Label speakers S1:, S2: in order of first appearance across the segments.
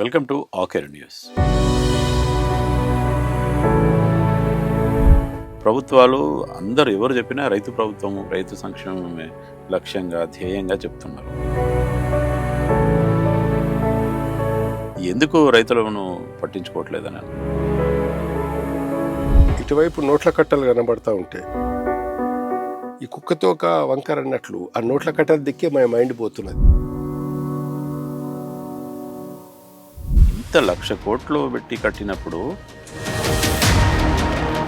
S1: Welcome to ఆకేర్ news. ప్రభుత్వాలు అందరు ఎవరు చెప్పినా రైతు ప్రభుత్వం రైతు సంక్షేమమే లక్ష్యంగా ధ్యేయంగా చెప్తున్నారు. ఎందుకు రైతులను పట్టించుకోవట్లేదని?
S2: ఇటువైపు నోట్ల కట్టలు కనబడతా ఉంటాయి ఈ కుక్కతో ఒక వంకర అన్నట్లు ఆ నోట్ల కట్టలు దిక్కే మా మైండ్ పోతున్నది.
S1: ఇంత లక్ష కోట్లు పెట్టి కట్టినప్పుడు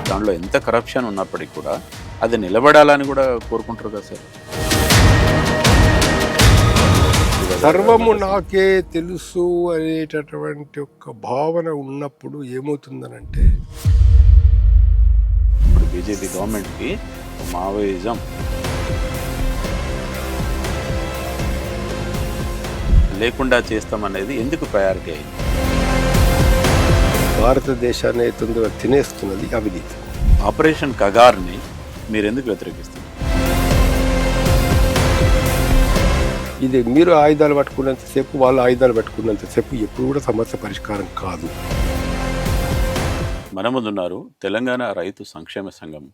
S1: దానిలో ఎంత కరప్షన్ ఉన్నప్పటికీ కూడా అది నిలబడాలని కూడా కోరుకుంటారు కదా సార్.
S2: సర్వము నాకే తెలుసు అనేటటువంటి ఒక భావన ఉన్నప్పుడు ఏమవుతుందనంటే
S1: ఇప్పుడు బీజేపీ గవర్నమెంట్కి మావోయిజం లేకుండా చేస్తామనేది ఎందుకు ప్రయారిటీ అయింది?
S2: భారతదేశాన్ని తొందరగా తినేస్తున్నది అవినీతి.
S1: ఆపరేషన్ కగార్ని మీరు ఎందుకు వ్యతిరేకిస్తున్నారు?
S2: ఇది మీరు ఆయుధాలు పట్టుకున్నంతసేపు వాళ్ళు ఆయుధాలు పట్టుకున్నంతసేపు ఎప్పుడు కూడా సమస్య పరిష్కారం కాదు.
S1: మన ముందున్నారు తెలంగాణ రైతు సంక్షేమ సంఘం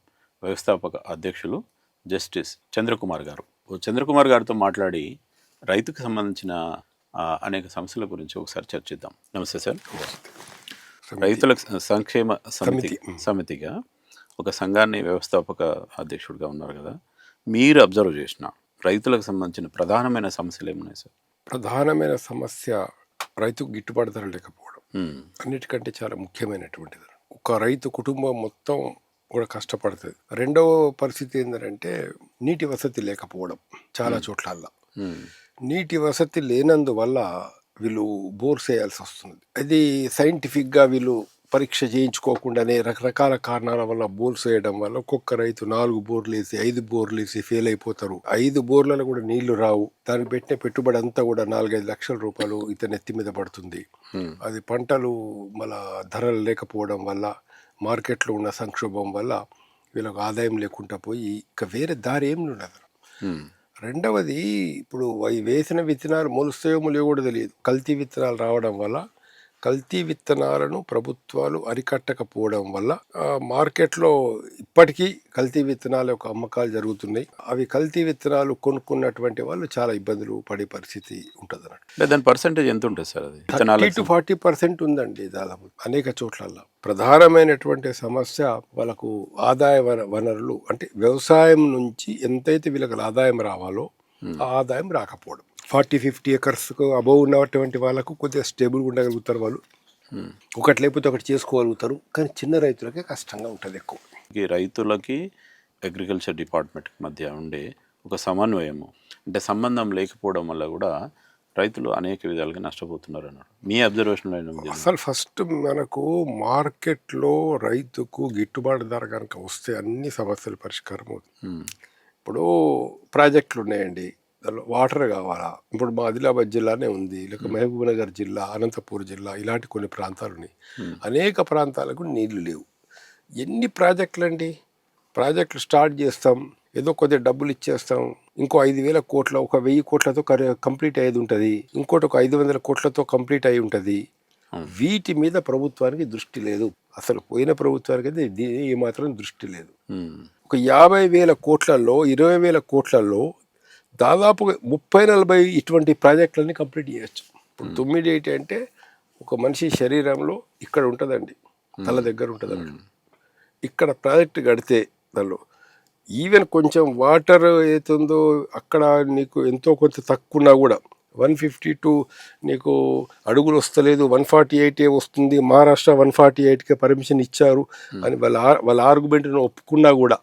S1: వ్యవస్థాపక అధ్యక్షులు జస్టిస్ చంద్రకుమార్ గారు. చంద్రకుమార్ గారితో మాట్లాడి రైతుకు సంబంధించిన అనేక సమస్యల గురించి ఒకసారి చర్చిద్దాం. నమస్తే సార్. రైతుల సంక్షేమ సమితి
S2: సమితి.
S1: సమితిగా ఒక సంఘాన్ని వ్యవస్థాపక అధ్యక్షుడిగా ఉన్నారు కదా. మీరు అబ్జర్వ్ చేసిన రైతులకు సంబంధించిన ప్రధానమైన సమస్యలు ఏమున్నాయి సార్?
S2: ప్రధానమైన సమస్య రైతుకు గిట్టుబాటు ధర లేకపోవడం. అన్నిటికంటే చాలా ముఖ్యమైనటువంటిది. ఒక రైతు కుటుంబం మొత్తం కూడా కష్టపడుతుంది. రెండవ పరిస్థితి ఏంటంటే నీటి వసతి లేకపోవడం చాలా చోట్లల్లో. నీటి వసతి లేనందువల్ల వీళ్ళు బోర్స్ వేయాల్సి వస్తుంది. అది సైంటిఫిక్గా వీళ్ళు పరీక్ష చేయించుకోకుండానే రకరకాల కారణాల వల్ల బోర్స్ వేయడం వల్ల ఒక్కొక్క రైతు నాలుగు బోర్లు వేసి ఐదు బోర్లు వేసి ఫెయిల్ అయిపోతారు. ఐదు బోర్లలో కూడా నీళ్ళు రావు. దానికి పెట్టిన పెట్టుబడి అంతా కూడా నాలుగైదు లక్షల రూపాయలు ఇతని ఎత్తి మీద పడుతుంది. అది పంటలు మళ్ళా ధరలు లేకపోవడం వల్ల మార్కెట్లో ఉన్న సంక్షోభం వల్ల వీళ్ళకు ఆదాయం లేకుండా పోయి ఇక వేరే దారి ఏం ఉండదు. రెండవది ఇప్పుడు అవి వేసిన విత్తనాలు మొలుస్తాయో మొలియో కూడా తెలియదు. కల్తీ విత్తనాలు రావడం వల్ల కల్తీ విత్తనాలను ప్రభుత్వాలు అరికట్టకపోవడం వల్ల మార్కెట్లో ఇప్పటికీ కల్తీ విత్తనాల యొక్క అమ్మకాలు జరుగుతున్నాయి. అవి కల్తీ విత్తనాలు కొనుక్కున్నటువంటి వాళ్ళు చాలా ఇబ్బందులు పడే పరిస్థితి ఉంటుంది అన్నట్టు
S1: దాని పర్సంటేజ్ ఎంత ఉంటుంది సార్ అది?
S2: థర్టీ టు ఫార్టీ పర్సెంట్ ఉందండి దాదాపు అనేక చోట్లల్లో. ప్రధానమైనటువంటి సమస్య వాళ్ళకు ఆదాయ వన- వనరులు అంటే వ్యవసాయం నుంచి ఎంతైతే వీళ్ళకి ఆదాయం రావాలో ఆ ఆదాయం రాకపోవడం. ఫార్టీ ఫిఫ్టీ ఎకర్స్కు అబౌవ్ ఉన్నటువంటి వాళ్ళకు కొద్దిగా స్టేబుల్గా ఉండగలుగుతారు వాళ్ళు. ఒకటి లేకపోతే ఒకటి చేసుకోగలుగుతారు. కానీ చిన్న రైతులకే కష్టంగా ఉంటుంది ఎక్కువ.
S1: ఈ రైతులకి అగ్రికల్చర్ డిపార్ట్మెంట్ మధ్య ఉండే ఒక సమన్వయము అంటే సంబంధం లేకపోవడం వల్ల కూడా రైతులు అనేక విధాలుగా నష్టపోతున్నారు అన్నాడు. మీ ఉంది?
S2: అసలు ఫస్ట్ మనకు మార్కెట్లో రైతుకు గిట్టుబాటు ధర కనుక వస్తే అన్ని సమస్యలు పరిష్కారం అవుతుంది ఇప్పుడు ప్రాజెక్టులు ఉన్నాయండి. దానిలో వాటర్ కావాలా? ఇప్పుడు మా ఆదిలాబాద్ జిల్లానే ఉంది. లేక మహబూబ్ నగర్ జిల్లా అనంతపూర్ జిల్లా ఇలాంటి కొన్ని ప్రాంతాలు ఉన్నాయి అనేక ప్రాంతాలకు నీళ్ళు లేవు. ఎన్ని ప్రాజెక్టులు అండి ప్రాజెక్టులు స్టార్ట్ చేస్తాం ఏదో కొద్దిగా డబ్బులు ఇచ్చేస్తాం ఇంకో ఐదు వేల కోట్ల ఒక వెయ్యి కోట్లతో కర- కంప్లీట్ అయ్యేది ఉంటుంది. ఇంకోటి ఒక ఐదు వందల కోట్లతో కంప్లీట్ అయి ఉంటుంది. వీటి మీద ప్రభుత్వానికి దృష్టి లేదు. అసలు పోయిన ప్రభుత్వానికి అయితే దీని ఏమాత్రం దృష్టి లేదు. ఒక యాభై వేల కోట్లలో ఇరవై వేల కోట్లలో దాదాపు ముప్పై నలభై ఇటువంటి ప్రాజెక్టులన్నీ కంప్లీట్ చేయొచ్చు. ఇప్పుడు తొమ్మిది ఏంటి అంటే ఒక మనిషి శరీరంలో ఇక్కడ ఉంటుందండి. తల దగ్గర ఉంటుంది అన్నట్టు ఇక్కడ ప్రాజెక్ట్ కడితే దానిలో ఈవెన్ కొంచెం వాటర్ ఏతుందో అక్కడ నీకు ఎంతో కొంత తక్కువ ఉన్నా కూడా వన్ ఫిఫ్టీ టూ నీకు అడుగులు వస్తలేదు వన్ ఫార్టీ ఎయిటే వస్తుంది మహారాష్ట్ర వన్ ఫార్టీ ఎయిట్కే పర్మిషన్ ఇచ్చారు అని వాళ్ళ వాళ్ళ ఆర్గ్యుమెంట్ను ఒప్పుకున్నా కూడా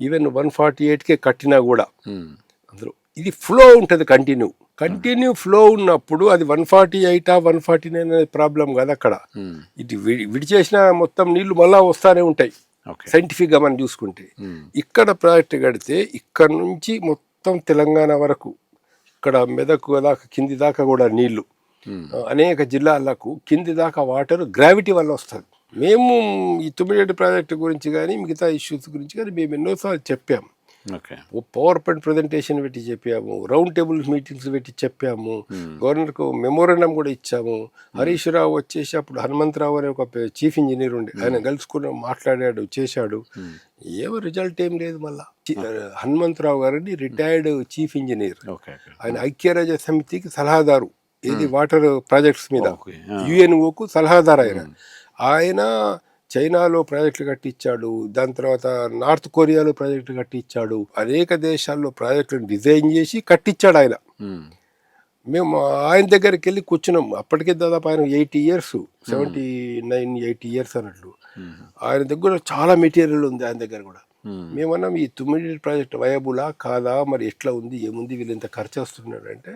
S2: ఈవెన్ వన్ ఫార్టీ ఎయిట్కే కట్టినా కూడా ఇది ఫ్లో ఉంటుంది కంటిన్యూ కంటిన్యూ ఫ్లో ఉన్నప్పుడు అది వన్ ఫార్టీ ఎయిటా వన్ ఫార్టీ నైన్ అనేది ప్రాబ్లం కాదు అక్కడ.
S1: ఉమ్,
S2: ఇది విడి విడిచేసిన మొత్తం నీళ్ళు మళ్ళా వస్తానే ఉంటాయి. సైంటిఫిక్గా మనం చూసుకుంటే.
S1: ఉమ్,
S2: ఇక్కడ ప్రాజెక్ట్ కడితే ఇక్కడ నుంచి మొత్తం తెలంగాణ వరకు ఇక్కడ మెదక్ దాకా కింది దాకా కూడా నీళ్ళు.
S1: ఉమ్,
S2: అనేక జిల్లాలకు కింది దాకా వాటర్ గ్రావిటీ వల్ల వస్తుంది. మేము ఈ తుమ్మిడి ప్రాజెక్టు గురించి కానీ మిగతా ఇష్యూస్ గురించి కానీ మేము ఎన్నోసార్లు చెప్పాం.
S1: ఓకే.
S2: పవర్ పాయింట్ ప్రజెంటేషన్ పెట్టి చెప్పాము రౌండ్ టేబుల్ మీటింగ్స్ పెట్టి చెప్పాము గవర్నర్కు మెమోరండం కూడా ఇచ్చాము. హరీష్ రావు వచ్చేసి అప్పుడు హనుమంతరావు అనే ఒక చీఫ్ ఇంజనీర్ ఉండే ఆయన కలుసుకుని మాట్లాడాడు చేశాడు. ఏమో రిజల్ట్ ఏం లేదు మళ్ళా. హనుమంతరావు గారిని రిటైర్డ్ చీఫ్ ఇంజనీర్. ఆయన ఐక్యరాజ్య సమితికి సలహాదారు. ఇది వాటర్ ప్రాజెక్ట్స్ మీద. యుఎన్ఓకు సలహాదారు ఆయన. ఆయన చైనాలో ప్రాజెక్టులు కట్టించాడు దాని తర్వాత నార్త్ కొరియాలో ప్రాజెక్టులు కట్టించాడు అనేక దేశాల్లో ప్రాజెక్టులను డిజైన్ చేసి కట్టించాడు ఆయన. మేము ఆయన దగ్గరికి వెళ్ళి కూర్చున్నాం. అప్పటికే దాదాపు ఆయన eighty years seventy nine eighty years అన్నట్లు. ఆయన దగ్గర చాలా మెటీరియల్ ఉంది ఆయన దగ్గర కూడా. మేమన్నాం ఈ తొమ్మిది ప్రాజెక్ట్ వయబులా కాదా మరి ఎట్లా ఉంది ఏముంది వీళ్ళు ఇంత ఖర్చు వస్తున్నాడు అంటే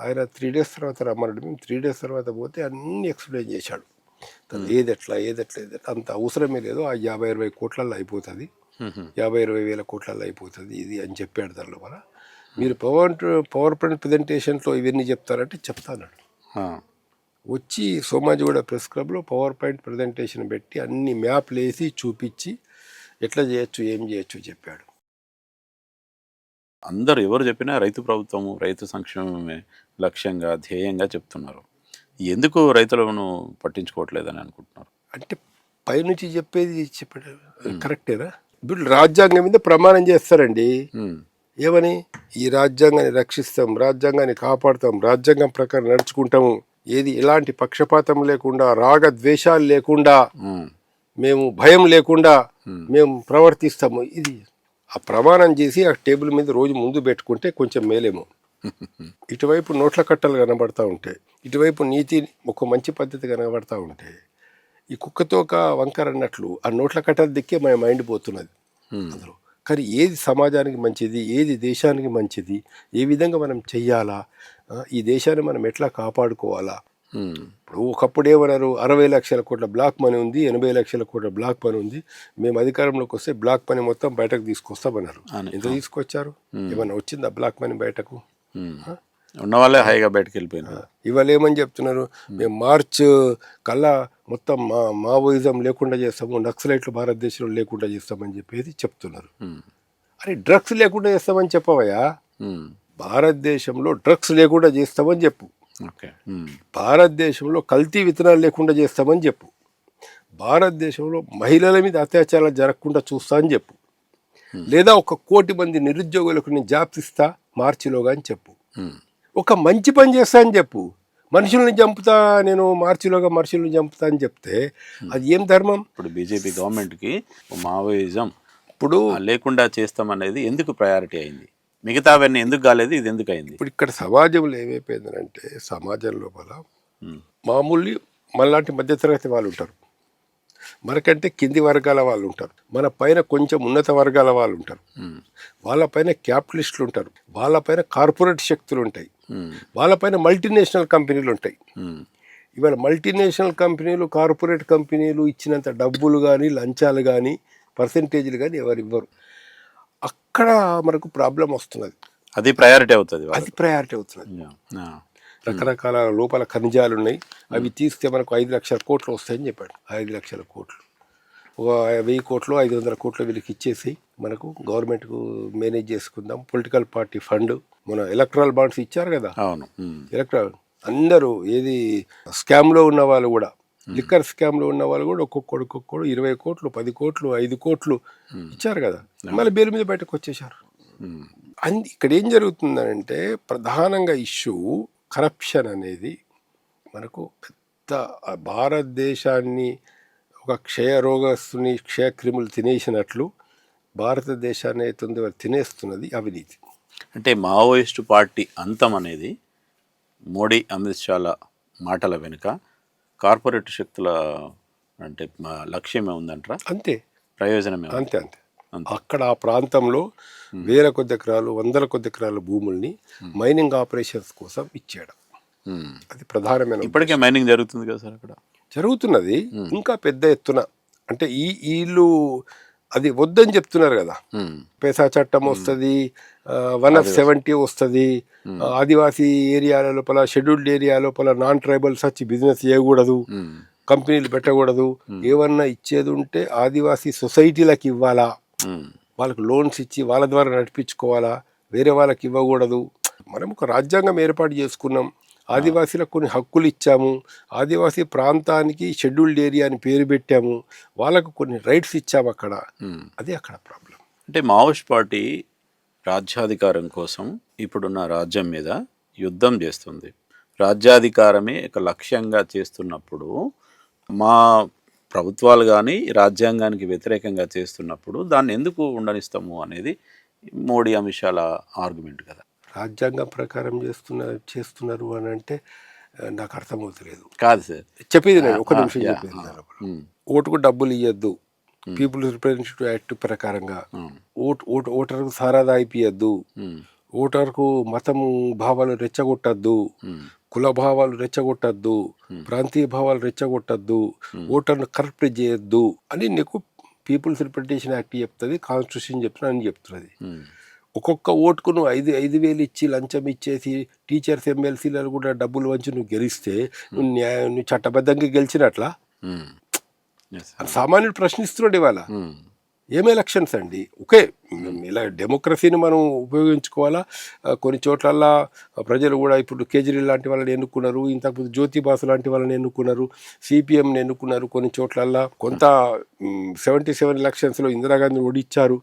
S2: ఆయన త్రీ డేస్ తర్వాత రమ్మన్నాడు. మేము త్రీ డేస్ తర్వాత పోతే అన్ని ఎక్స్ప్లెయిన్ చేశాడు. ఏది ఎట్లా ఏది ఎట్లా ఏది అంత అవసరమే లేదు. ఆ యాభై ఇరవై కోట్లలో అయిపోతుంది. యాభై ఇరవై వేల కోట్లలో అయిపోతుంది ఇది అని చెప్పాడు దాని లోపల మీరు పవర్ పవర్ పాయింట్ ప్రజెంటేషన్లో ఇవన్నీ చెప్తారంటే చెప్తానన్నాడు
S1: ఆ.
S2: వచ్చి సోమాజిగూడ ప్రెస్ క్లబ్లో పవర్ పాయింట్ ప్రజెంటేషన్ పెట్టి అన్ని మ్యాప్లు వేసి చూపించి ఎట్లా చేయొచ్చు ఏం చేయొచ్చు చెప్పాడు.
S1: అందరు ఎవరు చెప్పినా రైతు ప్రభుత్వము రైతు సంక్షేమమే లక్ష్యంగా ధ్యేయంగా చెప్తున్నారు. ఎందుకు రైతులను పట్టించుకోవట్లేదని అనుకుంటున్నారు?
S2: అంటే పైనుంచి చెప్పేది చెప్పాడు. కరెక్టేనా? ఇప్పుడు రాజ్యాంగం మీద ప్రమాణం చేస్తారండి. ఏమని? ఈ రాజ్యాంగాన్ని రక్షిస్తాం రాజ్యాంగాన్ని కాపాడుతాం రాజ్యాంగం ప్రకారం నడుచుకుంటాము. ఏది ఎలాంటి పక్షపాతం లేకుండా రాగ ద్వేషాలు లేకుండా. మేము. భయం లేకుండా మేము. ప్రవర్తిస్తాము. ఇది ఆ ప్రమాణం చేసి ఆ టేబుల్ మీద రోజు ముందు పెట్టుకుంటే కొంచెం మేలేమో. ఇటువైపు నోట్ల కట్టలు కనబడతా ఉంటాయి ఇటువైపు నీతి ఒక మంచి పద్ధతి కనబడతా ఉంటాయి ఈ కుక్కతో ఒక వంకర అన్నట్లు ఆ నోట్ల కట్టల దిక్కే మన మైండ్ పోతున్నది. అందులో. కానీ ఏది సమాజానికి మంచిది ఏది దేశానికి మంచిది ఏ విధంగా మనం చెయ్యాలా ఈ దేశాన్ని మనం ఎట్లా కాపాడుకోవాలా. ఇప్పుడు ఒకప్పుడు ఏమన్నారు అరవై లక్షల కోట్ల బ్లాక్ మనీ ఉంది ఎనభై లక్షల కోట్ల బ్లాక్ మనీ ఉంది మేము అధికారంలోకి వస్తే బ్లాక్ మనీ మొత్తం బయటకు తీసుకొస్తామన్నారు. ఎంత తీసుకొచ్చారు? ఏమన్నా వచ్చిందా బ్లాక్ మనీ బయటకు.
S1: ఉన్న వాళ్ళే హాయిగా బయటకు వెళ్ళిపోయినారు.
S2: ఇవాళ ఏమని చెప్తున్నారు? మేము. మార్చ్ కల్లా మొత్తం మా మావోయిజం లేకుండా చేస్తాము నక్సలైట్లు భారతదేశంలో లేకుండా చేస్తామని చెప్పేసి చెప్తున్నారు. అరే డ్రగ్స్ లేకుండా చేస్తామని చెప్పవయ్యా. భారతదేశంలో డ్రగ్స్ లేకుండా చేస్తామని చెప్పు. భారతదేశంలో కల్తీ విత్తనాలు లేకుండా చేస్తామని చెప్పు. భారతదేశంలో మహిళల మీద అత్యాచారాలు జరగకుండా చూస్తా అని చెప్పు. లేదా ఒక కోటి మంది నిరుద్యోగులకు నేను జాబ్స్ ఇస్తా మార్చిలోగా అని చెప్పు. ఒక మంచి పని చేస్తా అని చెప్పు. మనుషుల్ని చంపుతా నేను మార్చిలోగా మనుషుల్ని చంపుతా అని చెప్తే అది ఏం ధర్మం?
S1: ఇప్పుడు బీజేపీ గవర్నమెంట్కి మావోయిజం
S2: ఇప్పుడు
S1: లేకుండా చేస్తామనేది ఎందుకు ప్రయారిటీ అయింది? మిగతా అవన్నీ ఎందుకు కాలేదు? ఇది ఎందుకు అయింది?
S2: ఇప్పుడు ఇక్కడ సమాజంలో ఏమైపోయిందంటే సమాజం లోపల. మామూలు మనలాంటి మధ్యతరగతి వాళ్ళు ఉంటారు. మనకంటే కింది వర్గాల వాళ్ళు ఉంటారు. మన పైన కొంచెం ఉన్నత వర్గాల వాళ్ళు ఉంటారు.
S1: ఉమ్.
S2: వాళ్ళపైన క్యాపిటలిస్టులు ఉంటారు. వాళ్ళపైన కార్పొరేట్ శక్తులు ఉంటాయి. వాళ్ళపైన మల్టీనేషనల్ కంపెనీలు ఉంటాయి. ఇవాళ మల్టీనేషనల్ కంపెనీలు కార్పొరేట్ కంపెనీలు ఇచ్చినంత డబ్బులు కానీ లంచాలు కానీ పర్సంటేజ్లు కానీ ఎవరు ఇవ్వరు. అక్కడ మనకు ప్రాబ్లం వస్తున్నది.
S1: అది ప్రయారిటీ అవుతుంది
S2: అది ప్రయారిటీ అవుతున్నది.
S1: ఆ.
S2: రకరకాల లోపల ఖనిజాలు ఉన్నాయి. అవి తీస్తే మనకు ఐదు లక్షల కోట్లు వస్తాయని చెప్పాడు. ఐదు లక్షల కోట్లు. ఒక వెయ్యి కోట్లు ఐదు వందల కోట్లు వీళ్ళకి ఇచ్చేసి మనకు గవర్నమెంట్కు మేనేజ్ చేసుకుందాం. పొలిటికల్ పార్టీ ఫండ్ మన ఎలక్ట్రల్ బాండ్స్ ఇచ్చారు కదా?
S1: అవును.
S2: ఎలక్ట్రల్ అందరూ ఏది స్కామ్లో ఉన్న వాళ్ళు కూడా లిక్కర్ స్కామ్లో ఉన్న వాళ్ళు కూడా ఒక్కొక్కడు ఒక్కొక్కడు ఇరవై కోట్లు పది కోట్లు ఐదు కోట్లు ఇచ్చారు కదా? మళ్ళీ బెయిల్ మీద బయటకు వచ్చేసారు. అంది ఇక్కడ ఏం జరుగుతుందంటే ప్రధానంగా ఇష్యూ కరప్షన్ అనేది మనకు పెద్ద భారతదేశాన్ని ఒక క్షయ రోగస్తుని క్షయక్రిములు తినేసినట్లు భారతదేశాన్ని అవుతుంది వాళ్ళు తినేస్తున్నది అవినీతి.
S1: అంటే మావోయిస్టు పార్టీ అంతం అనేది మోడీ అమిత్ షాల మాటల వెనుక కార్పొరేట్ శక్తుల అంటే మా లక్ష్యమే ఉందంటారా?
S2: అంతే.
S1: ప్రయోజనమే.
S2: అంతే అంతే. అక్కడ ఆ ప్రాంతంలో వేల కొద్ది ఎకరాలు వందల కొద్ది ఎకరాల భూముల్ని మైనింగ్ ఆపరేషన్స్ కోసం ఇచ్చేయడం. అది ప్రధానమైన
S1: ఇప్పటికే మైనింగ్ జరుగుతుంది కదా సార్ అక్కడ?
S2: జరుగుతున్నది ఇంకా పెద్ద ఎత్తున. అంటే ఈ వీళ్ళు అది వద్దని చెప్తున్నారు కదా. పేసా చట్టం వస్తుంది వన్ ఆఫ్ సెవెంటీ వస్తుంది ఆదివాసీ ఏరియా లోపల షెడ్యూల్డ్ ఏరియా లోపల నాన్ ట్రైబల్స్ వచ్చి బిజినెస్ చేయకూడదు. కంపెనీలు పెట్టకూడదు. ఏమన్నా ఇచ్చేది ఉంటే ఆదివాసీ సొసైటీలకు ఇవ్వాలా. వాళ్ళకి లోన్స్ ఇచ్చి వాళ్ళ ద్వారా నడిపించుకోవాలా? వేరే వాళ్ళకి ఇవ్వకూడదు. మనం ఒక రాజ్యాంగం ఏర్పాటు చేసుకున్నాం. ఆదివాసీలకు కొన్ని హక్కులు ఇచ్చాము. ఆదివాసీ ప్రాంతానికి షెడ్యూల్డ్ ఏరియా అని పేరు పెట్టాము. వాళ్ళకు కొన్ని రైట్స్ ఇచ్చాము అక్కడ. అది అక్కడ ప్రాబ్లం.
S1: అంటే మావోయిస్ట్ పార్టీ రాజ్యాధికారం కోసం ఇప్పుడున్న రాజ్యం మీద యుద్ధం చేస్తుంది. రాజ్యాధికారమే ఒక లక్ష్యంగా చేస్తున్నప్పుడు మా ప్రభుత్వాలు కానీ రాజ్యాంగానికి వ్యతిరేకంగా చేస్తున్నప్పుడు దాన్ని ఎందుకు ఉండనిస్తాము అనేది మోడీ అమిత్ షాల ఆర్గ్యుమెంట్ కదా.
S2: రాజ్యాంగం ప్రకారం చేస్తున్న చేస్తున్నారు అని అంటే నాకు అర్థమవుతలేదు.
S1: కాదు సార్.
S2: చెప్పేది నేను ఒక నిమిషం చెప్పేది ఓటుకు డబ్బులు ఇవ్వద్దు పీపుల్స్ రిప్రజెంటేటివ్ యాక్ట్ ప్రకారంగా ఓట్ ఓట్ ఓటర్కు సారాదా అయిపోయద్దు ఓటర్కు మతం భావాలు రెచ్చగొట్టద్దు. కుల భావాలు రెచ్చగొట్టద్దు. ప్రాంతీయ భావాలు రెచ్చగొట్టద్దు. ఓటర్ను కరప్ట్ చేయొద్దు అని నీకు పీపుల్స్ రిప్రజెంటేషన్ యాక్ట్ చెప్తుంది కాన్స్టిట్యూషన్ చెప్తున్నా అని చెప్తున్నది. ఒక్కొక్క ఓటుకు నువ్వు ఐదు ఐదు వేలు ఇచ్చి లంచం ఇచ్చేసి టీచర్స్ ఎమ్మెల్సీలను కూడా డబ్బులు వంచి నువ్వు గెలిస్తే నువ్వు న్యాయ నువ్వు చట్టబద్ధంగా గెలిచినట్లా? సామాన్యుడు ప్రశ్నిస్తున్నాడు ఇవాళ. ఏం ఎలక్షన్స్ అండి? ఓకే ఇలా డెమోక్రసీని మనం ఉపయోగించుకోవాలా? కొన్ని చోట్లల్లా ప్రజలు కూడా ఇప్పుడు కేజ్రీవాల్ లాంటి వాళ్ళని ఎన్నుకున్నారు ఇంతకుముందు జ్యోతిబాసు లాంటి వాళ్ళని ఎన్నుకున్నారు సిపిఎంని ఎన్నుకున్నారు కొన్ని చోట్లల్లా కొంత సెవెంటీ సెవెన్ ఎలక్షన్స్లో ఇందిరాగాంధీని ఓడిచ్చారు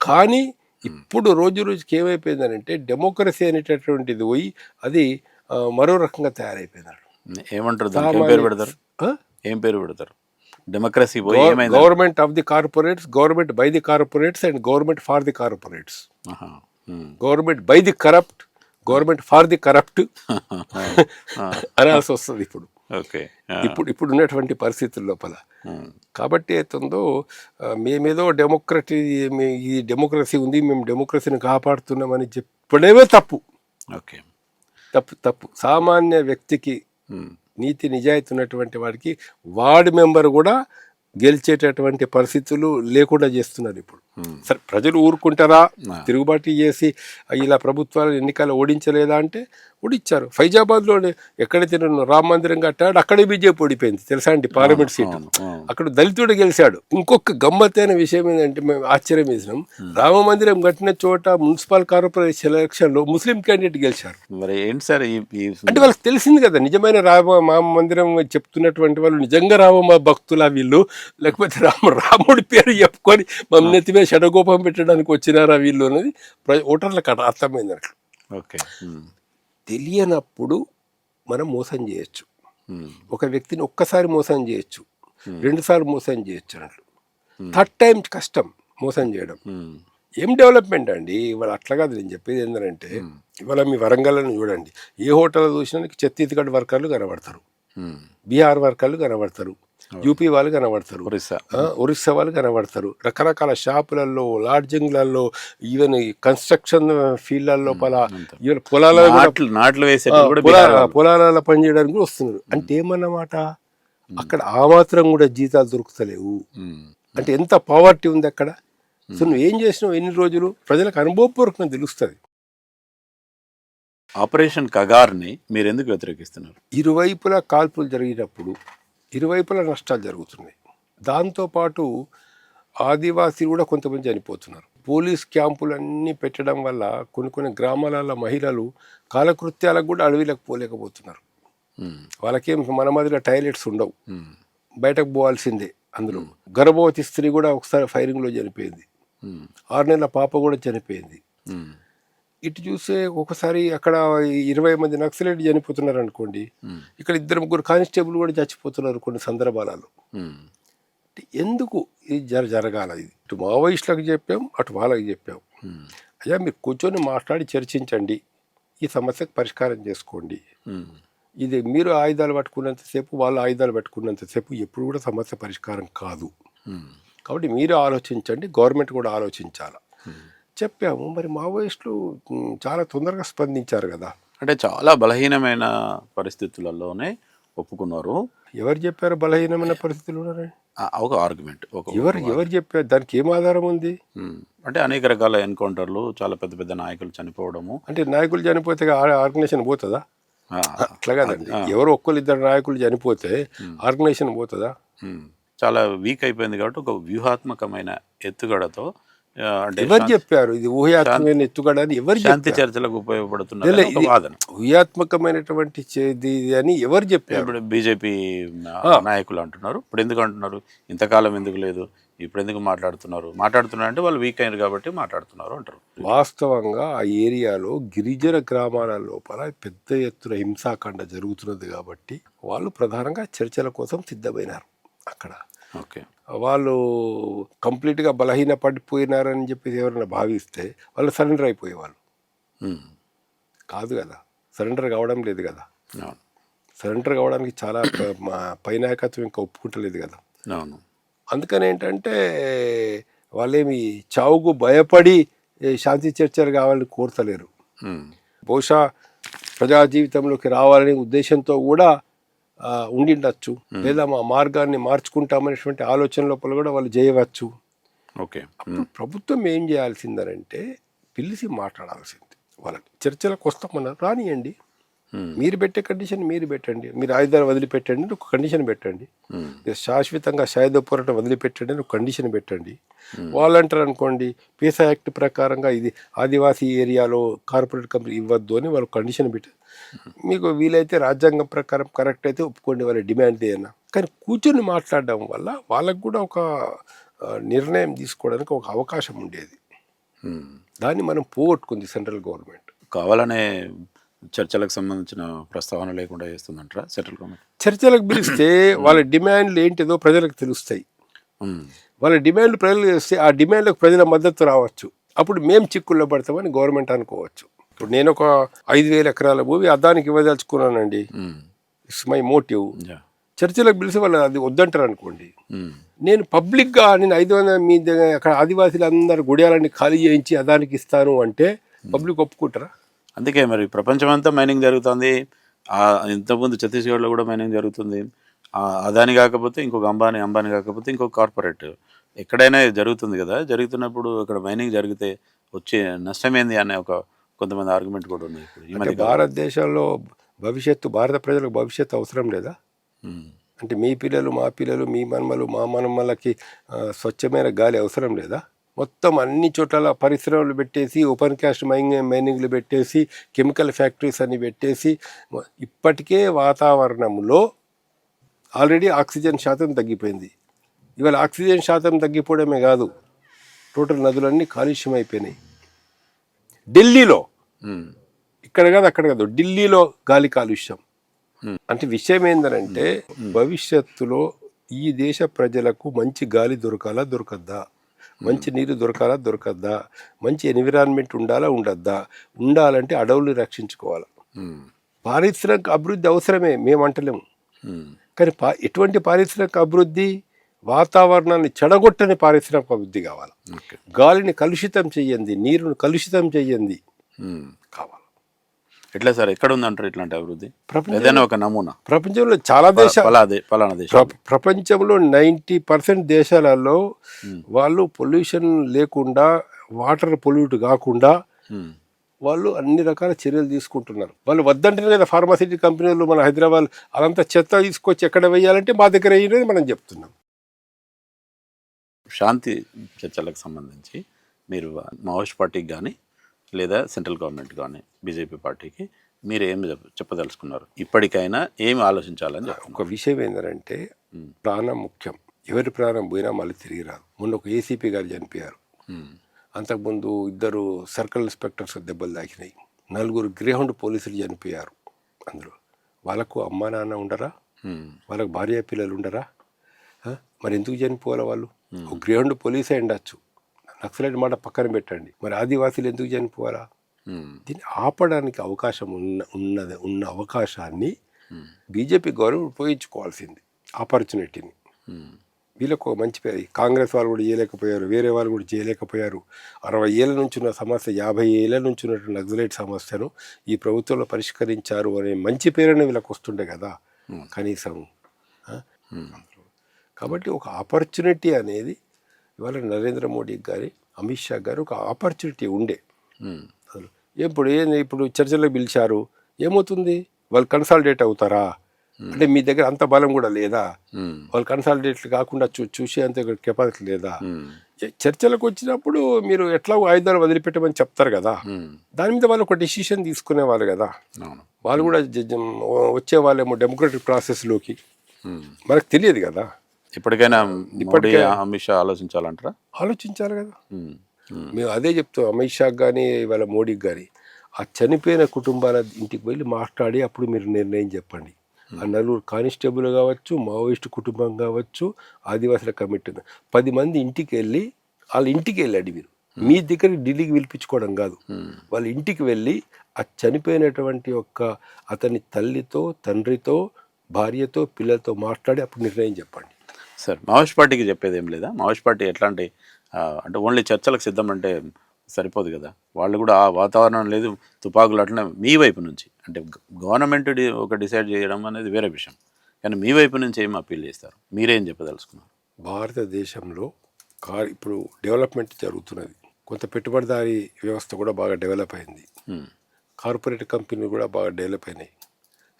S2: కానీ ఇప్పుడు రోజు రోజుకి ఏమైపోయిందనంటే డెమోక్రసీ అనేటటువంటిది పోయి అది మరో రకంగా తయారైపోయింది
S1: ఏమంటారు పేరు పెడతారు? ఏం పేరు పెడతారు? Democracy
S2: government of the corporates government by the corporates and government for the corporates. Government by the corrupt government for the corrupt అనాల్సి వస్తుంది ఇప్పుడు.
S1: ఓకే.
S2: ఇప్పుడు ఇప్పుడు ఉన్నటువంటి పరిస్థితుల లోపల. కాబట్టి అవుతుందో మేమేదో డెమోక్రటీ ఈ డెమోక్రసీ ఉంది మేము డెమోక్రసీని కాపాడుతున్నామని చెప్పడమే తప్పు.
S1: ఓకే.
S2: తప్పు తప్పు. సామాన్య వ్యక్తికి నీతి నిజాయితీ ఉన్నటువంటి వాడికి వార్డు మెంబర్ కూడా గెలిచేటటువంటి పరిస్థితులు లేకుండా చేస్తున్నారు ఇప్పుడు. సరే ప్రజలు ఊరుకుంటారా. తిరుగుబాటు చేసి ఇలా ప్రభుత్వాలు ఎన్నికలు ఓడించలేదా అంటే ఓడించారు ఫైజాబాద్లో ఎక్కడైతే రామ మందిరం కట్టాడు అక్కడే బీజేపీ ఓడిపోయింది. తెలుసా అండి? Parliament seat. అక్కడ దళితుడు గెలిచాడు. ఇంకొక గమ్మత్తైన విషయం ఏంటంటే మేము ఆశ్చర్యం వేసినాం రామ మందిరం కట్టిన చోట మున్సిపల్ కార్పొరేషన్ ఎలక్షన్లో ముస్లిం క్యాండిడేట్ గెలిచారు.
S1: మరి ఏంటి సార్
S2: అంటే వాళ్ళకి తెలిసింది కదా నిజమైన రామ మా మందిరం చెప్తున్నటువంటి వాళ్ళు నిజంగా రామ భక్తుల వీళ్ళు. లేకపోతే రామ రాముడి పేరు చెప్పుకొని మమ్మల్ని నెత్తిమే షడగోపం పెట్టడానికి వచ్చినారా వీళ్ళు అనేది ఓటర్లకు అర్థ- అర్థమైంది అట్లా
S1: ఓకే.
S2: తెలియనప్పుడు మనం మోసం చేయొచ్చు. ఒక వ్యక్తిని ఒక్కసారి మోసం చేయొచ్చు. రెండుసార్లు మోసం చేయొచ్చు అన్నట్లు. థర్డ్ టైం కష్టం మోసం చేయడం. ఏం డెవలప్మెంట్ అండి? ఇవాళ అట్లా కాదు నేను చెప్పేది ఏంటంటే ఇవాళ మీ వరంగల్ని చూడండి. ఏ హోటల్ చూసినా ఛత్తీస్గఢ్ వర్కర్లు కనబడతారు. బీహార్ వర్కర్లు కనబడతారు. యూపీ వాళ్ళు కనబడతారు.
S1: ఒరిస్సా.
S2: ఒరిస్సా వాళ్ళు కనబడతారు. రకరకాల షాపులలో లాడ్జింగ్లలో ఈవెన్ కన్స్ట్రక్షన్ ఫీల్డ్ల లోపల ఈవెన్ పొలాలలో కూడా
S1: నాట్లు వేసే
S2: పొలా-. పొలాలలో పనిచేయడానికి కూడా వస్తున్నారు. అంటే ఏమన్నమాట? అక్కడ ఆ మాత్రం కూడా జీతాలు దొరుకుతలేవు. అంటే ఎంత పావర్టీ ఉంది అక్కడ? సో నువ్వు ఏం చేసినావు ఎన్ని రోజులు? ప్రజలకు అనుభవపూర్వకంగా తెలుస్తుంది.
S1: ఆపరేషన్ కగార్ని మీరు ఎందుకు వ్యతిరేకిస్తున్నారు?
S2: ఇరువైపులా కాల్పులు జరిగినప్పుడు ఇరువైపులా నష్టాలు జరుగుతున్నాయి. దాంతోపాటు ఆదివాసీలు కూడా కొంతమంది చనిపోతున్నారు. పోలీస్ క్యాంపులన్నీ పెట్టడం వల్ల కొన్ని కొన్ని గ్రామాలలో మహిళలు కాలకృత్యాలకు కూడా అడవిలకు పోలేకపోతున్నారు. వాళ్ళకేం మన మాదిరిగా టాయిలెట్స్ ఉండవు. బయటకు పోవాల్సిందే అందులో. గర్భవతి స్త్రీ కూడా ఒకసారి ఫైరింగ్లో చనిపోయింది. ఆరు నెలల పాప కూడా చనిపోయింది. ఇటు చూస్తే ఒకసారి అక్కడ ఇరవై మంది నక్సలైట్ చనిపోతున్నారు అనుకోండి ఇక్కడ ఇద్దరు ముగ్గురు కానిస్టేబుల్ కూడా చచ్చిపోతున్నారు కొన్ని సందర్భాలలో. ఎందుకు ఇది జర జరగాల ఇది? ఇటు మావోయిస్టులకు చెప్పాం అటు వాళ్ళకి చెప్పాం. అయ్యా మీరు కూర్చొని మాట్లాడి చర్చించండి. ఈ సమస్యకు పరిష్కారం చేసుకోండి. ఇది మీరు ఆయుధాలు పట్టుకున్నంతసేపు వాళ్ళు ఆయుధాలు పట్టుకున్నంతసేపు ఎప్పుడు కూడా సమస్య పరిష్కారం కాదు. కాబట్టి మీరు ఆలోచించండి గవర్నమెంట్ కూడా ఆలోచించాలి. చెప్పాము. మరి మావోయిస్టులు చాలా తొందరగా స్పందించారు కదా.
S1: అంటే చాలా బలహీనమైన పరిస్థితులలోనే ఒప్పుకున్నారు.
S2: ఎవరు చెప్పారు బలహీనమైన పరిస్థితులు
S1: ఒక ఆర్గ్యుమెంట్ ఒక
S2: ఎవరు ఎవరు చెప్పారు? దానికి ఏం ఆధారం ఉంది?
S1: అంటే అనేక రకాల ఎన్కౌంటర్లు చాలా పెద్ద పెద్ద నాయకులు చనిపోవడము.
S2: అంటే నాయకులు చనిపోతే ఆర్గనైజేషన్ పోతుందా? అట్లా కాదండి ఎవరు ఒక్కరు ఇద్దరు నాయకులు చనిపోతే ఆర్గనైజేషన్ పోతుందా?
S1: చాలా వీక్ అయిపోయింది కాబట్టి ఒక వ్యూహాత్మకమైన ఎత్తుగడతో
S2: ఎవరు చెప్పారు? ఇది ఊహాత్మకమైన ఎత్తుగడని ఎవరు
S1: శాంతి చర్చలకు
S2: ఇది
S1: వాదన.
S2: ఊహాత్మకమైనటువంటి చేది అని ఎవరు చెప్పారు?
S1: ఇప్పుడు బీజేపీ నాయకులు అంటున్నారు. ఇప్పుడు ఎందుకు అంటున్నారు? ఇంతకాలం ఎందుకు లేదు? ఇప్పుడు ఎందుకు మాట్లాడుతున్నారు? మాట్లాడుతున్నారు అంటే వాళ్ళు వీక్ అయ్యారు కాబట్టి మాట్లాడుతున్నారు అంటారు.
S2: వాస్తవంగా ఆ ఏరియాలో గిరిజన గ్రామాల లోపల పెద్ద ఎత్తున హింసాకాండ జరుగుతున్నది కాబట్టి వాళ్ళు ప్రధానంగా చర్చల కోసం సిద్ధమైనారు అక్కడ.
S1: ఓకే.
S2: వాళ్ళు కంప్లీట్గా బలహీన పడిపోయినారని చెప్పేసి ఎవరైనా భావిస్తే వాళ్ళు సరెండర్ అయిపోయేవాళ్ళు. కాదు కదా. సరెండర్ కావడం లేదు కదా. సరెండర్ కావడానికి చాలా ప- మా పై నాయకత్వం ఇంకా ఒప్పుకుంటలేదు కదా.
S1: అవును.
S2: అందుకని ఏంటంటే వాళ్ళేమి చావుకు భయపడి శాంతి చర్చలు కావాలని కోరతలేరు. బహుశా ప్రజా జీవితంలోకి రావాలనే ఉద్దేశంతో కూడా ఉండిండొచ్చు. లేదా మా మార్గాన్ని మార్చుకుంటామనేటువంటి ఆలోచన లోపల కూడా వాళ్ళు చేయవచ్చు
S1: ఓకే.
S2: ప్రభుత్వం ఏం చేయాల్సిందనంటే పిలిచి మాట్లాడాల్సింది వాళ్ళని చర్చలకు వస్తామన్నారు. రానియండి. మీరు పెట్టే కండిషన్ మీరు పెట్టండి. మీరు ఆయుధాలు వదిలిపెట్టండి ఒక కండిషన్ పెట్టండి.
S1: ఉమ్.
S2: మీరు శాశ్వతంగా సాయుధ పోరాటం వదిలిపెట్టండి అని ఒక కండిషన్ పెట్టండి. వాళ్ళు అంటారు అనుకోండి పీసా యాక్ట్ ప్రకారంగా ఇది ఆదివాసీ ఏరియాలో కార్పొరేట్ కంపెనీ ఇవ్వద్దు అని వాళ్ళు కండిషన్ పెట్టారు మీకు వీలైతే రాజ్యాంగం ప్రకారం కరెక్ట్ అయితే ఒప్పుకోండి వాళ్ళ డిమాండ్ ఏదైనా కానీ కూర్చొని మాట్లాడడం వల్ల వాళ్ళకు కూడా ఒక నిర్ణయం తీసుకోవడానికి ఒక అవకాశం ఉండేది.
S1: ఉమ్.
S2: దాన్ని మనం పోగొట్టుకుంది సెంట్రల్ గవర్నమెంట్.
S1: కావాలనే చర్చలకు సంబంధించిన ప్రస్తావన లేకుండా చేస్తుందంటారా సెంట్రల్ గవర్నమెంట్?
S2: చర్చలకు పిలిస్తే వాళ్ళ డిమాండ్లు ఏంటిదో ప్రజలకు తెలుస్తాయి. వాళ్ళ డిమాండ్లు ప్రజలు చేస్తే ఆ డిమాండ్లకు ప్రజల మద్దతు రావచ్చు. అప్పుడు మేము చిక్కుల్లో పడతామని గవర్నమెంట్ అనుకోవచ్చు. ఇప్పుడు నేను ఒక ఐదు వేల ఎకరాల భూమి అదానికి ఇవ్వదలుచుకున్నానండి. It's my motive. చర్చలకు పిలిచి వాళ్ళు అది వద్దంటారు అనుకోండి. నేను పబ్లిక్గా నేను ఐదు వందల మీ దగ్గర అక్కడ ఆదివాసీలు అందరు గుడియాలన్నీ ఖాళీ చేయించి అదానికి ఇస్తాను అంటే పబ్లిక్ ఒప్పుకుంటారా?
S1: అందుకే మరి ప్రపంచమంతా మైనింగ్ జరుగుతుంది. ఇంతకుముందు ఛత్తీస్గఢ్లో కూడా మైనింగ్ జరుగుతుంది. అదాని కాకపోతే ఇంకొక అంబానీ అంబానీ కాకపోతే ఇంకొక కార్పొరేట్. ఎక్కడైనా జరుగుతుంది కదా. జరుగుతున్నప్పుడు ఇక్కడ మైనింగ్ జరిగితే వచ్చే నష్టం ఏంది అనే ఒక కొంతమంది ఆర్గ్యుమెంట్ కూడా ఉంది ఇప్పుడు.
S2: భారతదేశంలో భవిష్యత్తు భారత ప్రజలకు భవిష్యత్తు అవసరం లేదా. అంటే మీ పిల్లలు మా పిల్లలు మీ మనమలు మా మనమలకి ఆ, స్వచ్ఛమైన గాలి అవసరం లేదా? మొత్తం అన్ని చోట్ల పరిశ్రమలు పెట్టేసి ఓపెన్ కాస్ట్ మైనింగ్ మైనింగ్లు పెట్టేసి కెమికల్ ఫ్యాక్టరీస్ అన్ని పెట్టేసి ఇప్పటికే వాతావరణంలో ఆల్రెడీ ఆక్సిజన్ శాతం తగ్గిపోయింది. ఇవాళ ఆక్సిజన్ శాతం తగ్గిపోవడమే కాదు టోటల్ నదులన్నీ కాలుష్యం అయిపోయినాయి. ఢిల్లీలో. ఇక్కడ కాదు అక్కడ కాదు ఢిల్లీలో గాలి కాలుష్యం. అంటే విషయం ఏంటంటే భవిష్యత్తులో ఈ దేశ ప్రజలకు మంచి గాలి దొరకాలా దొరకద్దా? మంచి నీరు దొరకాలా దొరకద్దా? మంచి ఎన్విరాన్మెంట్ ఉండాలా ఉండద్దా? ఉండాలంటే అడవులు రక్షించుకోవాలి. పారిశ్రామిక అభివృద్ధి అవసరమే మేము అంటలేము. కానీ పా ఎటువంటి పారిశ్రామిక అభివృద్ధి వాతావరణాన్ని చెడగొట్టని పారిశ్రామిక అభివృద్ధి కావాలి. గాలిని కలుషితం చెయ్యండి నీరుని కలుషితం చెయ్యండి. కావాలి.
S1: ఎట్లా సార్? ఎక్కడ ఉందంటారు ఇట్లాంటి అభివృద్ధి?
S2: ప్రపంచం
S1: ఏదైనా ఒక నమూనా?
S2: ప్రపంచంలో చాలా దేశాలు
S1: పలానా దేశం
S2: ప్ర- ప్రపంచంలో నైంటీ పర్సెంట్ దేశాలలో వాళ్ళు పొల్యూషన్ లేకుండా వాటర్ పొల్యూట్ కాకుండా. వాళ్ళు అన్ని రకాల చర్యలు తీసుకుంటున్నారు. వాళ్ళు వద్దంటేనే కదా ఫార్మాసిటీ కంపెనీలు మన హైదరాబాద్ అదంతా చెత్త తీసుకొచ్చి ఎక్కడ వేయాలంటే మా దగ్గర వేయలేదు మనం చెప్తున్నాం.
S1: శాంతి చర్చలకు సంబంధించి మీరు మావోయిస్ట్ పార్టీకి కానీ లేదా సెంట్రల్ గవర్నమెంట్ కానీ బీజేపీ పార్టీకి మీరు ఏం చెప్- చెప్పదలుచుకున్నారు? ఇప్పటికైనా ఏమి ఆలోచించాలని
S2: ఒక విషయం ఏంటంటే. ప్రాణం ముఖ్యం. ఎవరి ప్రాణం పోయినా మళ్ళీ తిరిగి రాదు. మొన్న ఒక ఏసీపీ గారు చనిపోయారు. అంతకుముందు ఇద్దరు సర్కిల్ ఇన్స్పెక్టర్స్ దెబ్బలు తాకినాయి. నలుగురు గ్రేహౌండ్ పోలీసులు చనిపోయారు అందులో. వాళ్ళకు అమ్మా నాన్న ఉండరా. వాళ్ళకు భార్య పిల్లలు ఉండరా? మరి ఎందుకు చనిపోవాలి వాళ్ళు? ఒక గ్రేహౌండ్ పోలీసే ఉండొచ్చు. నక్సలైట్ మాట పక్కన పెట్టండి. మరి ఆదివాసీలు ఎందుకు చనిపోవాలా. దీన్ని ఆపడానికి అవకాశం ఉన్న ఉన్నది ఉన్న అవకాశాన్ని. బీజేపీ గవర్నమెంట్ ఉపయోగించుకోవాల్సింది ఆపర్చునిటీని. వీళ్ళకు ఒక మంచి పేరు. కాంగ్రెస్ వాళ్ళు కూడా చేయలేకపోయారు వేరే వాళ్ళు కూడా చేయలేకపోయారు. అరవై ఏళ్ళ నుంచి ఉన్న సమస్య యాభై ఏళ్ళ నుంచి ఉన్నటువంటి నక్సలైట్ సమస్యను ఈ ప్రభుత్వంలో పరిష్కరించారు అనే మంచి పేరుని వీళ్ళకి వస్తుండే కదా కనీసం. కాబట్టి ఒక ఆపర్చునిటీ అనేది ఇవాళ నరేంద్ర మోడీ గారి అమిత్ షా గారు ఒక ఆపర్చునిటీ ఉండే. ఇప్పుడు ఏం ఇప్పుడు చర్చలకు పిలిచారు ఏమవుతుంది? వాళ్ళు కన్సాలిడేట్ అవుతారా? అంటే మీ దగ్గర అంత బలం కూడా లేదా. వాళ్ళు కన్సాలిడేట్ కాకుండా చూ చూసే అంత కెపాసిటీ లేదా. చర్చలకు వచ్చినప్పుడు మీరు ఎట్లా ఆయుధాలు వదిలిపెట్టమని చెప్తారు కదా? దాని మీద వాళ్ళు ఒక డిసిషన్ తీసుకునేవాళ్ళు కదా? వాళ్ళు కూడా వచ్చే వాళ్ళేమో డెమోక్రటిక్ ప్రాసెస్లోకి. మనకు తెలియదు కదా?
S1: ఇప్పటికైనా
S2: ఇప్పటికే-
S1: అమిత్ షా ఆలోచించాలంటారా?
S2: ఆలోచించాలి కదా. మేము అదే చెప్తాం అమిత్ షాకి కానీ ఇవాళ మోడీకి కానీ ఆ చనిపోయిన కుటుంబాల ఇంటికి వెళ్ళి మాట్లాడి అప్పుడు మీరు నిర్ణయం చెప్పండి. ఆ నలుగురు కానిస్టేబుల్ కావచ్చు మావోయిస్టు కుటుంబం కావచ్చు ఆదివాసుల కమిటీ పది మంది ఇంటికి వెళ్ళి వాళ్ళ ఇంటికి వెళ్ళాడు మీరు. మీ దగ్గరికి ఢిల్లీకి పిలిపించుకోవడం కాదు. వాళ్ళ ఇంటికి వెళ్ళి ఆ చనిపోయినటువంటి యొక్క అతని తల్లితో తండ్రితో భార్యతో పిల్లలతో మాట్లాడి అప్పుడు నిర్ణయం చెప్పండి.
S1: సార్ మావోయిస్ట్ పార్టీకి చెప్పేది ఏం లేదా? మావోయిస్ట్ పార్టీ ఎట్లాంటి అంటే ఓన్లీ చర్చలకు సిద్ధం అంటే సరిపోదు కదా? వాళ్ళు కూడా ఆ వాతావరణం లేదు తుపాకులు అట్లనే మీ వైపు నుంచి. అంటే గవర్నమెంట్ ఒక డిసైడ్ చేయడం అనేది వేరే విషయం. కానీ మీ వైపు నుంచి ఏం అప్పీల్ చేస్తారు? మీరేం చెప్పదలుచుకున్నారు?
S2: భారతదేశంలో కార్ ఇప్పుడు డెవలప్మెంట్ జరుగుతున్నది. కొంత పెట్టుబడిదారీ వ్యవస్థ కూడా బాగా డెవలప్ అయింది. కార్పొరేట్ కంపెనీలు కూడా బాగా డెవలప్ అయినాయి.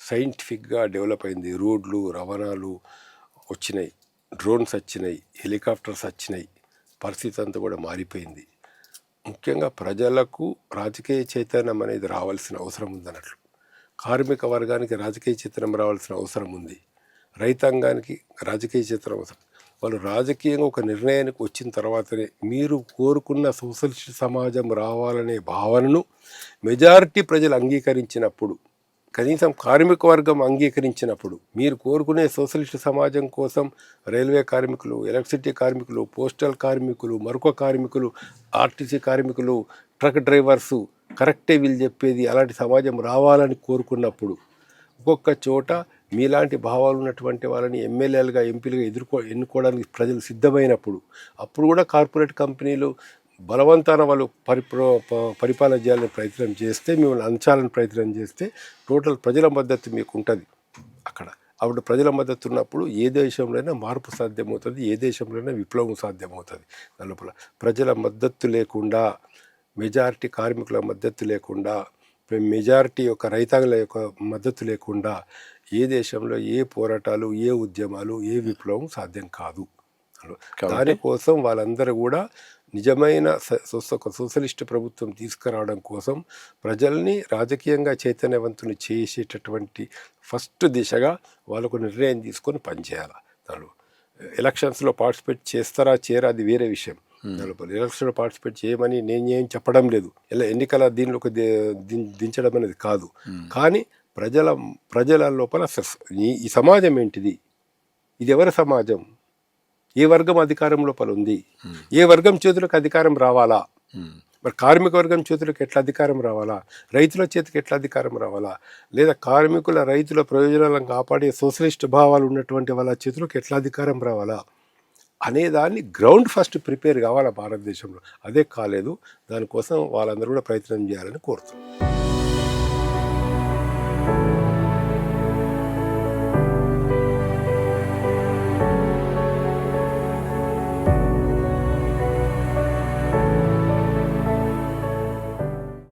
S2: సైంటిఫిక్గా డెవలప్ అయింది. రోడ్లు రవాణాలు వచ్చినాయి. డ్రోన్స్ వచ్చినాయి హెలికాప్టర్స్ వచ్చినాయి. పరిస్థితి అంతా కూడా మారిపోయింది. ముఖ్యంగా ప్రజలకు రాజకీయ చైతన్యం అనేది రావాల్సిన అవసరం ఉందన్నట్లు కార్మిక వర్గానికి రాజకీయ చైతన్యం రావాల్సిన అవసరం ఉంది. రైతాంగానికి రాజకీయ చైతన్యం అవసరం. వాళ్ళు రాజకీయంగా ఒక నిర్ణయానికి వచ్చిన తర్వాతనే మీరు కోరుకున్న సోషలిస్ట్ సమాజం రావాలనే భావనను మెజారిటీ ప్రజలు అంగీకరించినప్పుడు కనీసం కార్మిక వర్గం అంగీకరించినప్పుడు మీరు కోరుకునే సోషలిస్ట్ సమాజం కోసం రైల్వే కార్మికులు ఎలక్ట్రిసిటీ కార్మికులు పోస్టల్ కార్మికులు మరొక కార్మికులు ఆర్టీసీ కార్మికులు ట్రక్ డ్రైవర్సు కరెక్టే వీళ్ళు చెప్పేది అలాంటి సమాజం రావాలని కోరుకున్నప్పుడు ఒక్కొక్క చోట మీలాంటి భావాలు ఉన్నటువంటి వాళ్ళని ఎమ్మెల్యేలుగా ఎంపీలుగా ఎదుర్కో ఎన్నుకోవడానికి ప్రజలు సిద్ధమైనప్పుడు అప్పుడు కూడా కార్పొరేట్ కంపెనీలు బలవంతాన వాళ్ళు పరిప్రో పరిపాలన చేయాలని ప్రయత్నం చేస్తే మిమ్మల్ని అంచాలని ప్రయత్నం చేస్తే టోటల్ ప్రజల మద్దతు మీకు ఉంటుంది అక్కడ. అప్పుడు ప్రజల మద్దతు ఉన్నప్పుడు ఏ దేశంలోనైనా మార్పు సాధ్యమవుతుంది ఏ దేశంలోనైనా విప్లవం సాధ్యమవుతుంది. దాని లోపల ప్రజల మద్దతు లేకుండా మెజారిటీ కార్మికుల మద్దతు లేకుండా మెజారిటీ యొక్క రైతాంగుల యొక్క మద్దతు లేకుండా ఏ దేశంలో ఏ పోరాటాలు ఏ ఉద్యమాలు ఏ విప్లవం సాధ్యం కాదు. దానికోసం వాళ్ళందరూ కూడా నిజమైన ఒక సోషలిస్ట్ ప్రభుత్వం తీసుకురావడం కోసం ప్రజల్ని రాజకీయంగా చైతన్యవంతుని చేసేటటువంటి ఫస్ట్ దిశగా వాళ్ళకు నిర్ణయం తీసుకొని పనిచేయాలి. దానిలో ఎలక్షన్స్లో పార్టిసిపేట్ చేస్తారా చేయరా అది వేరే విషయం. ఎలక్షన్లో పార్టిసిపేట్ చేయమని నేను ఏం చెప్పడం లేదు. ఇలా ఎన్నికల దీనిలోకి దించడం అనేది కాదు. కానీ ప్రజల ప్రజల లోపల ఈ సమాజం ఏంటిది? ఇది ఎవరి సమాజం? ఏ వర్గం అధికారం లోపల ఉంది ఏ వర్గం చేతులకు అధికారం రావాలా?
S1: ఉమ్,
S2: మరి కార్మిక వర్గం చేతులకు ఎట్లా అధికారం రావాలా? రైతుల చేతికి ఎట్లా అధికారం రావాలా? లేదా కార్మికుల రైతుల ప్రయోజనాలను కాపాడే సోషలిస్ట్ భావాలు ఉన్నటువంటి వాళ్ళ చేతులకు ఎట్లా అధికారం రావాలా? అనే దాన్ని గ్రౌండ్ ఫస్ట్ ప్రిపేర్ కావాలా భారతదేశంలో. అదే కాలేదు. దానికోసం వాళ్ళందరూ కూడా ప్రయత్నం చేయాలని కోరుతున్నాం.